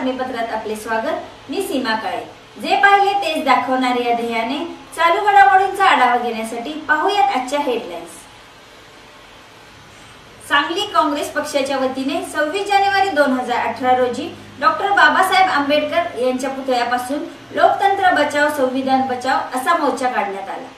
बातमीपत्रात आपले स्वागत. मी सीमा काळे. जे पाहिले तेच दाखवणारे या ध्येयाने चालू घडामोडींचा आढावा घेण्यासाठी पाहूयात आजच्या हेडलाईन्स सांगली काँग्रेस पक्षाच्या वतीने सव्वीस जानेवारी दोन हजार अठरा रोजी डॉक्टर बाबासाहेब आंबेडकर यांच्या पुतळ्यापासून लोकतंत्र बचाव संविधान बचाव असा मोर्चा काढण्यात आला.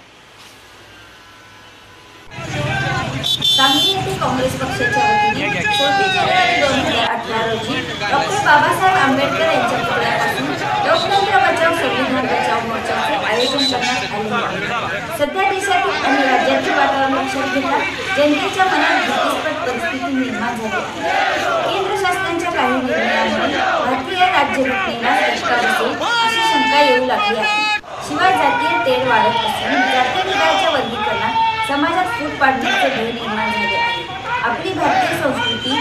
सांगली येथे काँग्रेस पक्षाच्या वतीने सव्वीस जानेवारी दोन हजार अठरा रोजी डॉक्टर बाबासाहेब आंबेडकर यांच्या पुतळ्यापासून लोकतंत्र बचाव संविधान बचाव मोर्चाचे आयोजन करण्यात आले आहे सध्या देशातील आणि राज्यातील वातावरण लक्षात घेता जनतेच्या मनात भीतीस्पद परिस्थिती निर्माण झाली आहे. केंद्र शासनाच्या काही निर्णयामुळे भारतीय राज्यघटनेला सरकार बसेल अशी शंका येऊ लागली आहे. शिवाय जातीय तेल वाढत असून जातीय निकालाच्या वर्गीकरणात समाजात फूट पाडण्याचे ध्येय निर्माण झाले आहे. आपली भारतीय संस्कृती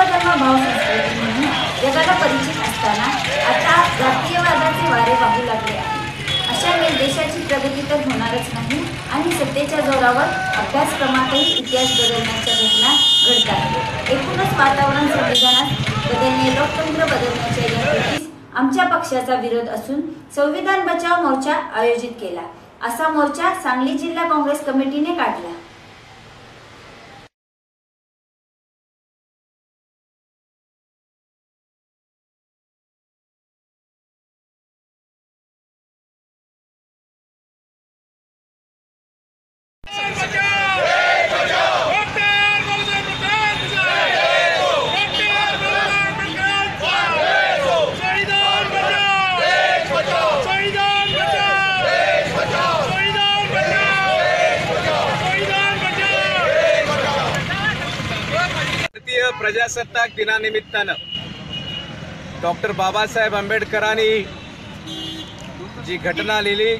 ही भाव संस्कृती म्हणून जगाला परिचित असताना आता जातीयवादाचे वारे वाहू लागले आहे अशा वेळी देशाची प्रगती तर होणारच नाही आणि सत्तेच्या जोरावर अभ्यासक्रमातही इतिहास बदलण्याच्या घटना घडतात. एकूणच वातावरण संविधानात बदलणे लोकतंत्र बदलण्याच्या या कृतीस आमच्या पक्षाचा विरोध असून संविधान बचाव मोर्चा आयोजित केला. असा मोर्चा सांगली जिल्हा काँग्रेस कमिटीने काढला. प्रजासत्ताक दिनानिमित्तानं डॉक्टर बाबासाहेब आंबेडकरांनी जी घटना लिहिली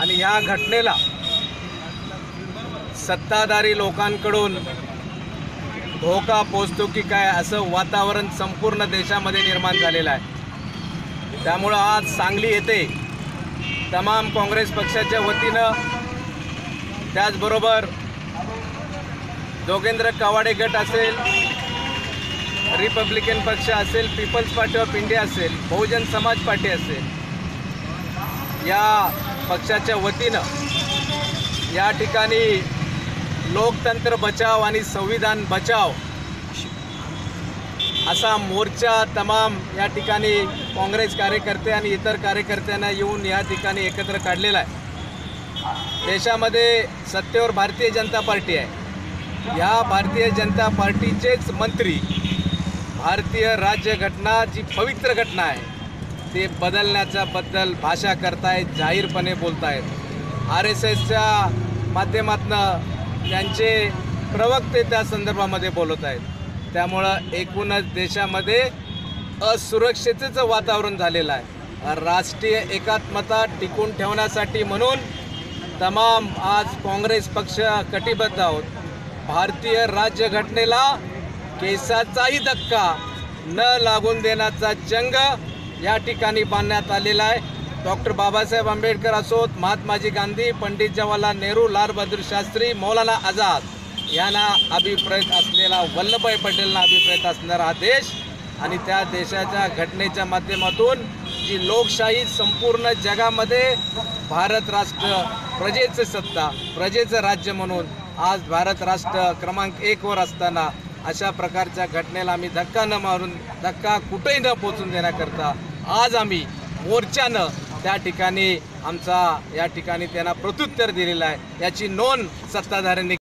आणि ह्या घटनेला सत्ताधारी लोकांकडून धोका पोचतो की काय असं वातावरण संपूर्ण देशामध्ये निर्माण झालेलं आहे. त्यामुळं आज सांगली येथे तमाम काँग्रेस पक्षाच्या वतीनं त्याचबरोबर जोगेंद्र कवाडे गट असेल रिपब्लिकन पक्ष असेल पीपल्स पार्टी ऑफ इंडिया असेल बहुजन समाज पार्टी असेल या पक्षाच्या वतीनं या ठिकाणी लोकतंत्र बचाव आणि संविधान बचाव असा मोर्चा तमाम या ठिकाणी काँग्रेस कार्यकर्ते आणि इतर कार्यकर्त्यांना येऊन या ठिकाणी एकत्र काढलेला आहे. देशामध्ये सत्तेवर भारतीय जनता पार्टी आहे. या भारतीय जनता पार्टीचेच मंत्री भारतीय राज्यघटना जी पवित्र घटना आहे ते बदलण्याच्या बद्दल भाषा करतायत जाहीरपणे बोलतायत. आर एस एसच्या माध्यमातनं त्यांचे प्रवक्ते त्या संदर्भामध्ये बोलत आहेत. त्यामुळं एकूणच देशामध्ये असुरक्षतेचं वातावरण झालेलं आहे. राष्ट्रीय एकात्मता टिकून ठेवण्यासाठी म्हणून तमाम आज काँग्रेस पक्ष कटिबद्ध आहोत. भारतीय राज्यघटनेला केसाचाही धक्का न लागून देण्याचा जंग या ठिकाणी बांधण्यात आलेला आहे. डॉक्टर बाबासाहेब आंबेडकर असोत महात्माजी गांधी पंडित जवाहरलाल नेहरू लालबहादूर शास्त्री मौलाना आझाद यांना अभिप्रेत असलेला वल्लभभाई पटेलना अभिप्रेत असणारा हा देश आणि त्या देशाच्या घटनेच्या माध्यमातून जी लोकशाही संपूर्ण जगामध्ये भारत राष्ट्र प्रजेचं सत्ता प्रजेचं राज्य म्हणून आज भारत राष्ट्र क्रमांक एकवर असताना अशा प्रकारच्या घटनेला आम्ही धक्का न मारून धक्का कुठेही न पोचून देण्याकरता आज आम्ही मोर्चानं त्या ठिकाणी आमचा या ठिकाणी त्यांना प्रत्युत्तर दिलेलं आहे. याची नोंद सत्ताधाऱ्यांनी